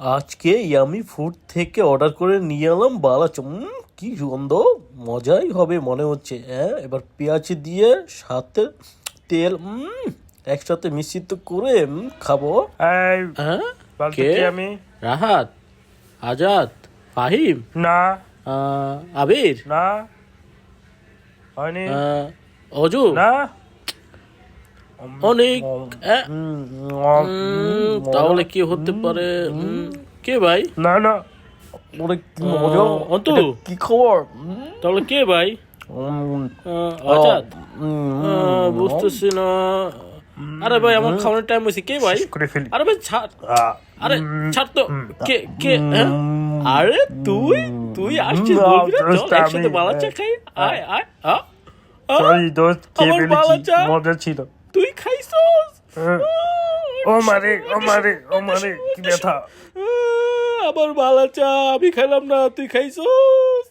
আজকে yummy food থেকে order করে নিয়ে এলাম বালাচ উম, কি গন্ধ মজাই হবে মনে হচ্ছে হ্যাঁ? এবার পেঁয়াজ দিয়ে সাথে তেল একসাথে মিশ্রিত করে খাব। হ্যাঁ? কে? আমি? রাহাত আজাদ ফাহিম? না। আবির? না। হয়নি। অজু? না। অনেক তাহলে কি হতে পারে? কে ভাই? না না। অনেক মজা। আহ, কি খবর? তাহলে কে ভাই? আজাদ। বুঝতেছি না। আরে ভাই আমার খাওয়ানোর টাইম হয়েছে। কে ভাই? আরে ভাই ছাড়। আরে ছাড় তো। কে কে হ্যাঁ? আরে তুই তুই আসছিস বলবি না? চল একসাথে আমি- বালাচা খাই। আয় আয়? সরি দোস্ত। মজা ছিল। তুই খাইছস? হ্যাঁ। ও মারে ও মারে ও মারে কি ব্যথা। আহ, বালা চা আমি খেলাম না তুই খাইছস?